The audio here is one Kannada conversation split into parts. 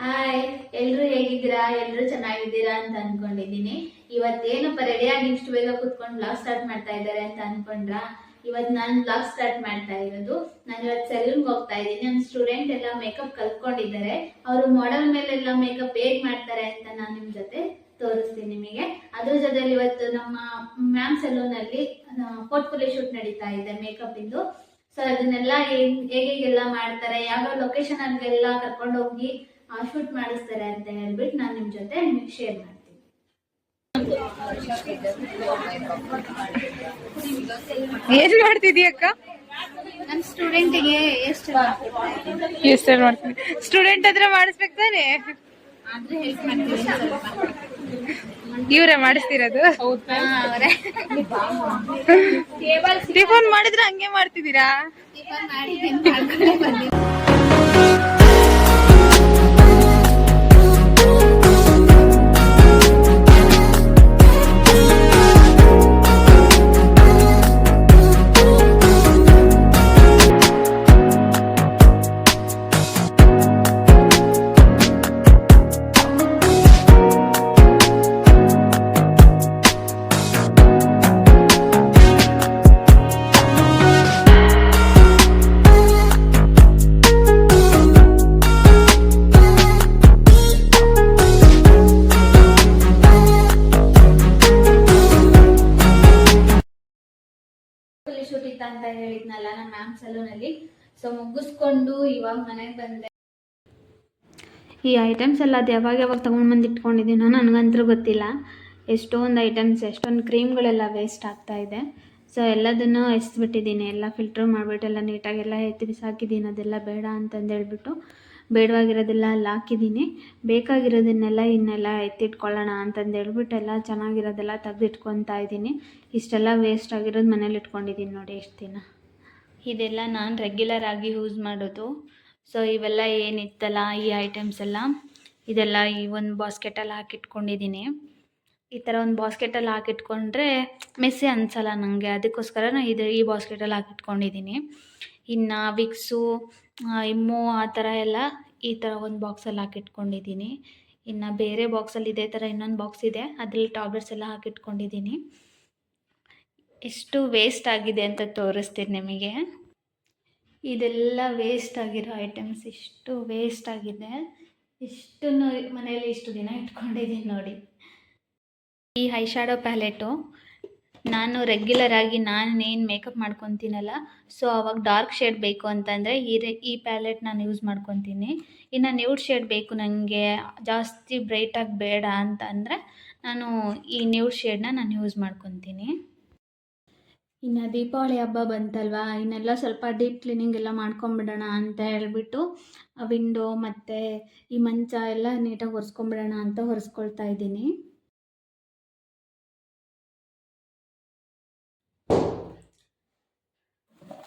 ಹಾಯ್ ಎಲ್ರು ಹೇಗಿದ್ದೀರಾ? ಎಲ್ರು ಚೆನ್ನಾಗಿದ್ದೀರಾ ಅಂತ ಅನ್ಕೊಂಡಿದ್ದೀನಿ. ಇವತ್ತೇನಪ್ಪ ರೆಡಿಯಾಗಿ ಇಷ್ಟು ಬೇಗ ಕುತ್ಕೊಂಡು ಬ್ಲಾಗ್ ಸ್ಟಾರ್ಟ್ ಮಾಡ್ತಾ ಇದ್ದಾರೆ ಅಂತ ಅನ್ಕೊಂಡ್ರ? ಇವತ್ ನಾನು ಬ್ಲಾಗ್ ಸ್ಟಾರ್ಟ್ ಮಾಡ್ತಾ ಇರೋದು. ನಾನು ಇವತ್ತು ಸೆಲೂನ್ ಹೋಗ್ತಾ ಇದ್ದೀನಿ. ನನ್ನ ಸ್ಟೂಡೆಂಟ್ ಎಲ್ಲ ಮೇಕಪ್ ಕಲ್ತ್ಕೊಂಡಿದ್ದಾರೆ. ಅವರು ಮಾಡೆಲ್ ಮೇಲೆಲ್ಲ ಮೇಕಪ್ ಹೇಗ್ ಮಾಡ್ತಾರೆ ಅಂತ ನಾನು ನಿಮ್ ಜೊತೆ ತೋರಿಸ್ತೀನಿ ನಿಮಗೆ. ಅದ್ರ ಜೊತೆಲಿ ಇವತ್ತು ನಮ್ಮ ಮ್ಯಾಮ್ ಸೆಲೂನ್ ಅಲ್ಲಿ ಪೋರ್ಟ್ಫೋಲಿಯೋ ಶೂಟ್ ನಡೀತಾ ಇದೆ ಮೇಕಪ್ ಇಂದು. ಸೊ ಅದನ್ನೆಲ್ಲ ಹೇಗ್- ಹೇಗೆಲ್ಲ ಮಾಡ್ತಾರೆ? ಯಾವ ಲೊಕೇಶನ್ ಅಲ್ಲೆಲ್ಲ ಕರ್ಕೊಂಡು ಹೋಗಿ ಶೂಟ್ ಮಾಡಿಸ್ತಾರೆ ಅಂತ ಹೇಳ್ಬಿಟ್ಟು ನಾನು ನಿಮ್ ಜೊತೆ ನಿಮಗೆ ಶೇರ್ ಮಾಡ್ತೀನಿ. ಏನ್ ಮಾಡ್ತಿದೀಯಕ್ಕ ನನ್ನ ಸ್ಟೂಡೆಂಟಿಗೆ ಎಷ್ಟು ಎಷ್ಟೇನ್ ಮಾಡ್ತೀನಿ ಸ್ಟೂಡೆಂಟ್ ಹತ್ರ ಮಾಡಿಸ್ಬೇಕು ತಾನೇ? ಆದ್ರೆ ಹೆಲ್ಪ್ ಮಾಡ್ತೀನಿ ಸ್ವಲ್ಪ. ಇವ್ರೇ ಮಾಡಿಸ್ತಿರೋದು. ಟಿಫನ್ ಮಾಡಿದ್ರೆ ಹಂಗೆ ಮಾಡ್ತಿದ್ದೀರಾ? ಅಂತ ನಾನು ಮ್ಯಾಮ್ ಸಲೂನ್ ಅಲ್ಲಿ. ಸೊ ಮುಗಿಸ್ಕೊಂಡು ಇವಾಗ ಮನೆಗೆ ಬಂದೆ. ಈ ಐಟಮ್ಸ್ ಎಲ್ಲ ಅದು ಯಾವಾಗ ಯಾವಾಗ ತೊಗೊಂಡು ಬಂದು ಇಟ್ಕೊಂಡಿದ್ದೀನೋ ನನಗಂತೂ ಗೊತ್ತಿಲ್ಲ. ಎಷ್ಟೊಂದು ಐಟಮ್ಸ್ ಎಷ್ಟೊಂದು ಕ್ರೀಮ್ಗಳೆಲ್ಲ ವೇಸ್ಟ್ ಆಗ್ತಾ ಇದೆ. ಸೊ ಎಲ್ಲದನ್ನು ಎಸ್ಬಿಟ್ಟಿದ್ದೀನಿ. ಎಲ್ಲ ಫಿಲ್ಟ್ರ್ ಮಾಡಿಬಿಟ್ಟು ಎಲ್ಲ ನೀಟಾಗೆಲ್ಲ ಎತ್ತಿ ಬಿಸಾಕಿದ್ದೀನಿ. ಅದೆಲ್ಲ ಬೇಡ ಅಂತಂದೇಳ್ಬಿಟ್ಟು ಬೇಡವಾಗಿರೋದೆಲ್ಲ ಅಲ್ಲಿ ಹಾಕಿದ್ದೀನಿ. ಬೇಕಾಗಿರೋದನ್ನೆಲ್ಲ ಇನ್ನೆಲ್ಲ ಎತ್ತಿಟ್ಕೊಳ್ಳೋಣ ಅಂತಂದೇಳ್ಬಿಟ್ಟು ಎಲ್ಲ ಚೆನ್ನಾಗಿರೋದೆಲ್ಲ ತೆಗೆದಿಟ್ಕೊತಾ ಇದ್ದೀನಿ. ಇಷ್ಟೆಲ್ಲ ವೇಸ್ಟ್ ಆಗಿರೋದು ಮನೇಲಿ ಇಟ್ಕೊಂಡಿದ್ದೀನಿ ನೋಡಿ ಎಷ್ಟು ದಿನ. ಇದೆಲ್ಲ ನಾನು ರೆಗ್ಯುಲರ್ ಆಗಿ ಯೂಸ್ ಮಾಡೋದು. ಸೊ ಇವೆಲ್ಲ ಏನಿತ್ತಲ್ಲ, ಈ ಐಟಮ್ಸ್ ಎಲ್ಲ, ಇದೆಲ್ಲ ಈ ಒಂದು ಬಾಸ್ಕೆಟಲ್ಲಿ ಹಾಕಿಟ್ಕೊಂಡಿದ್ದೀನಿ ಈ ಥರ ಒಂದು ಬಾಸ್ಕೆಟಲ್ಲಿ ಹಾಕಿಟ್ಕೊಂಡ್ರೆ ಮೆಸ್ಸಿ ಅನ್ಸಲ್ಲ ನನಗೆ ಅದಕ್ಕೋಸ್ಕರ ನಾನು ಇದು ಈ ಬಾಸ್ಕೆಟಲ್ಲಿ ಹಾಕಿಟ್ಕೊಂಡಿದ್ದೀನಿ ಇನ್ನು ವಿಕ್ಸು ಇಮ್ಮು ಆ ಥರ ಎಲ್ಲ ಈ ಥರ ಒಂದು ಬಾಕ್ಸಲ್ಲಿ ಹಾಕಿಟ್ಕೊಂಡಿದ್ದೀನಿ ಇನ್ನು ಬೇರೆ ಬಾಕ್ಸಲ್ಲಿ ಇದೇ ಥರ ಇನ್ನೊಂದು ಬಾಕ್ಸ್ ಇದೆ. ಅದರಲ್ಲಿ ಟಾಬ್ಲೆಟ್ಸ್ ಎಲ್ಲ ಹಾಕಿಟ್ಕೊಂಡಿದ್ದೀನಿ ಎಷ್ಟು ವೇಸ್ಟ್ ಆಗಿದೆ ಅಂತ ತೋರಿಸ್ತೀನಿ ನಿಮಗೆ. ಇದೆಲ್ಲ ವೇಸ್ಟ್ ಆಗಿರೋ ಐಟಮ್ಸ್ ಇಷ್ಟು ವೇಸ್ಟ್ ಆಗಿದೆ. ಇಷ್ಟನ್ನು ಮನೆಯಲ್ಲಿ ಇಷ್ಟು ದಿನ ಇಟ್ಕೊಂಡಿದ್ದೀನಿ ನೋಡಿ. ಈ ಹೈ ಶ್ಯಾಡೋ ಪ್ಯಾಲೆಟು ನಾನು ರೆಗ್ಯುಲರ್ ಆಗಿ ನಾನೇನು ಮೇಕಪ್ ಮಾಡ್ಕೊತೀನಲ್ಲ ಸೊ ಅವಾಗ ಡಾರ್ಕ್ ಶೇಡ್ ಬೇಕು ಅಂತಂದರೆ ಈ ರೆ ಈ ಪ್ಯಾಲೆಟ್ ನಾನು ಯೂಸ್ ಮಾಡ್ಕೊತೀನಿ. ಇನ್ನು ನ್ಯೂಡ್ ಶೇಡ್ ಬೇಕು ನನಗೆ ಜಾಸ್ತಿ ಬ್ರೈಟಾಗಿ ಬೇಡ ಅಂತ ಅಂದರೆ ನಾನು ಈ ನ್ಯೂಡ್ ಶೇಡ್ನ ನಾನು ಯೂಸ್ ಮಾಡ್ಕೊತೀನಿ. ಇನ್ನು ದೀಪಾವಳಿ ಹಬ್ಬ ಬಂತಲ್ವಾ? ಇನ್ನೆಲ್ಲ ಸ್ವಲ್ಪ ಡೀಪ್ ಕ್ಲೀನಿಂಗ್ ಎಲ್ಲ ಮಾಡ್ಕೊಂಬಿಡೋಣ ಅಂತ ಹೇಳ್ಬಿಟ್ಟು ವಿಂಡೋ ಮತ್ತು ಈ ಮಂಚ ಎಲ್ಲ ನೀಟಾಗಿ ಒರೆಸ್ಕೊಂಬಿಡೋಣ ಅಂತ ಒರೆಸ್ಕೊಳ್ತಾ ಇದ್ದೀನಿ.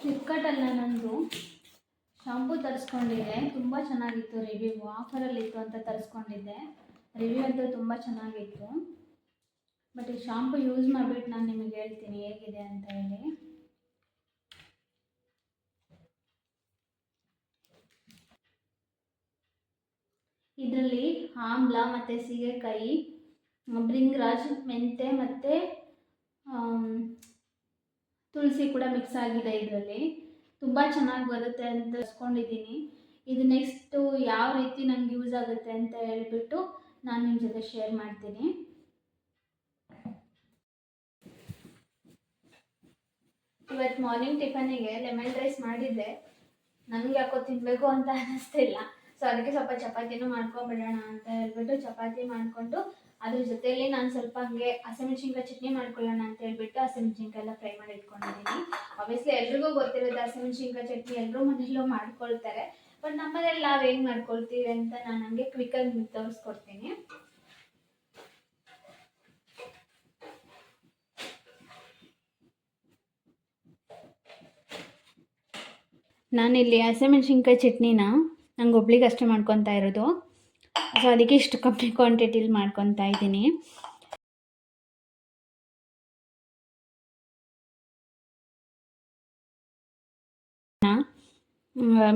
ಫ್ಲಿಪ್ಕಾರ್ಟಲ್ಲ ನಂದು. ಶಾಂಪೂ ತರಿಸ್ಕೊಂಡಿದ್ದೆ. ತುಂಬ ಚೆನ್ನಾಗಿತ್ತು ರಿವ್ಯೂ ಆಫರಲ್ಲಿತ್ತು ಅಂತ ತರಿಸ್ಕೊಂಡಿದ್ದೆ. ರಿವ್ಯೂ ಅಂತೂ ತುಂಬ ಚೆನ್ನಾಗಿತ್ತು. ಬಟ್ ಈ ಶಾಂಪು ಯೂಸ್ ಮಾಡಿಬಿಟ್ಟು ನಾನು ನಿಮಗೆ ಹೇಳ್ತೀನಿ ಹೇಗಿದೆ ಅಂತ ಹೇಳಿ. ಇದರಲ್ಲಿ ಆಮ್ಲ ಮತ್ತು ಸೀಗೆಕಾಯಿ ಬ್ರಿಂಗ್ರಾಜ್ ಮೆಂತೆ ಮತ್ತು ತುಳಸಿ ಕೂಡ ಮಿಕ್ಸ್ ಆಗಿದೆ ಇದರಲ್ಲಿ. ತುಂಬ ಚೆನ್ನಾಗಿ ಬರುತ್ತೆ ಅಂತ ಅಸ್ಕೊಂಡಿದ್ದೀನಿ ಇದು ನೆಕ್ಸ್ಟು ಯಾವ ರೀತಿ ನನಗೆ ಯೂಸ್ ಆಗುತ್ತೆ ಅಂತ ಹೇಳಿಬಿಟ್ಟು ನಾನು ನಿಮ್ಮ ಜೊತೆ ಶೇರ್ ಮಾಡ್ತೀನಿ. ಇವತ್ತು ಮಾರ್ನಿಂಗ್ ಟಿಫನಿಗೆ ಲೆಮನ್ ರೈಸ್ ಮಾಡಿದ್ದೆ. ನನಗೆ ಯಾಕೋ ತಿನ್ನಬೇಕು ಅಂತ ಅನಿಸ್ತಿಲ್ಲ. ಸೊ ಅದಕ್ಕೆ ಸ್ವಲ್ಪ ಚಪಾತಿನೂ ಮಾಡ್ಕೊಂಬಿಡೋಣ ಅಂತ ಹೇಳ್ಬಿಟ್ಟು ಚಪಾತಿ ಮಾಡಿಕೊಂಡು ಅದ್ರ ಜೊತೆಯಲ್ಲಿ ನಾನು ಸ್ವಲ್ಪ ಹಂಗೆ ಹಸಿಮೆಣ್ಸಿನ್ಕಾಯಿ ಚಟ್ನಿ ಮಾಡ್ಕೊಳ್ಳೋಣ ಅಂತ ಹೇಳ್ಬಿಟ್ಟು ಹಸಿಮೆಣಸಿನ್ಕಾಯಿ ಎಲ್ಲ ಫ್ರೈ ಮಾಡಿ ಇಟ್ಕೊಂಡಿದ್ದೀನಿ. ಆಬ್ವಿಯಸ್ಲಿ ಎಲ್ರಿಗೂ ಗೊತ್ತಿರುತ್ತೆ ಹಸಿಮೆಣ್ಸಿನ್ಕಾಯಿ ಚಟ್ನಿ ಎಲ್ಲರೂ ಮನೆಯಲ್ಲೂ ಮಾಡ್ಕೊಳ್ತಾರೆ. ಬಟ್ ನಮ್ಮನೇಲಿ ನಾವು ಹೆಂಗೆ ಮಾಡ್ಕೊಳ್ತೀವಿ ಅಂತ ನಾನು ಹಂಗೆ ಕ್ವಿಕ್ಕಾಗಿ ತೋರಿಸ್ಕೊಡ್ತೀನಿ. ನಾನಿಲ್ಲಿ ಹಸಿಮೆಣ್ಸಿನ್ಕಾಯಿ ಚಟ್ನಿನ ನಂಗೆ ಒಬ್ಳಿಗೆ ಅಷ್ಟೇ ಮಾಡ್ಕೊತಾ ಇರೋದು. ಸೊ ಅದಕ್ಕೆ ಇಷ್ಟು ಕಮ್ಮಿ ಕ್ವಾಂಟಿಟಿಲಿ ಮಾಡ್ಕೊತಾ ಇದ್ದೀನಿ.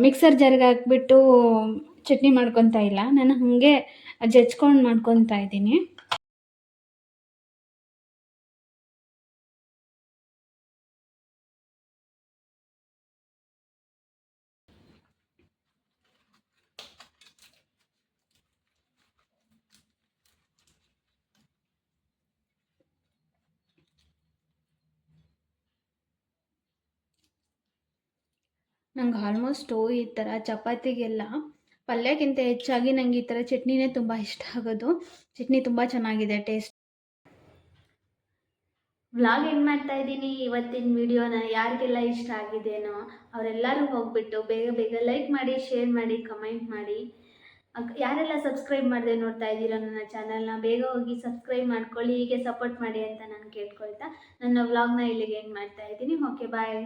ಮಿಕ್ಸರ್ ಜರ್ಗೆ ಹಾಕ್ಬಿಟ್ಟು ಚಟ್ನಿ ಮಾಡ್ಕೊತಾ ಇಲ್ಲ. ನಾನು ಹಾಗೆ ಜಜ್ಕೊಂಡು ಮಾಡ್ಕೊತಾ ಇದ್ದೀನಿ. ನಂಗೆ ಆಲ್ಮೋಸ್ಟು ಈ ಥರ ಚಪಾತಿಗೆಲ್ಲ, ಪಲ್ಯಕ್ಕಿಂತ ಹೆಚ್ಚಾಗಿ ನಂಗೆ ಈ ಥರ ಚಟ್ನಿನೇ ತುಂಬ ಇಷ್ಟ ಆಗೋದು. ಚಟ್ನಿ ತುಂಬ ಚೆನ್ನಾಗಿದೆ ಟೇಸ್ಟ್ ವ್ಲಾಗ್ ಏನು ಮಾಡ್ತಾ ಇದ್ದೀನಿ? ಇವತ್ತಿನ ವಿಡಿಯೋನ ಯಾರಿಗೆಲ್ಲ ಇಷ್ಟ ಆಗಿದೆನೋ ಅವರೆಲ್ಲರೂ ಹೋಗ್ಬಿಟ್ಟು ಬೇಗ ಬೇಗ ಲೈಕ್ ಮಾಡಿ ಶೇರ್ ಮಾಡಿ ಕಮೆಂಟ್ ಮಾಡಿ. ಯಾರೆಲ್ಲ ಸಬ್ಸ್ಕ್ರೈಬ್ ಮಾಡದೆ ನೋಡ್ತಾ ಇದ್ದೀರೋ ನನ್ನ ಚಾನಲ್ನ ಬೇಗ ಹೋಗಿ ಸಬ್ಸ್ಕ್ರೈಬ್ ಮಾಡ್ಕೊಳ್ಳಿ, ಹೀಗೆ ಸಪೋರ್ಟ್ ಮಾಡಿ ಅಂತ ನಾನು ಕೇಳ್ಕೊಳ್ತಾ ನನ್ನ ವ್ಲಾಗ್ನ ಇಲ್ಲಿಗೆ ಏನು ಮಾಡ್ತಾ ಇದ್ದೀನಿ. Okay bye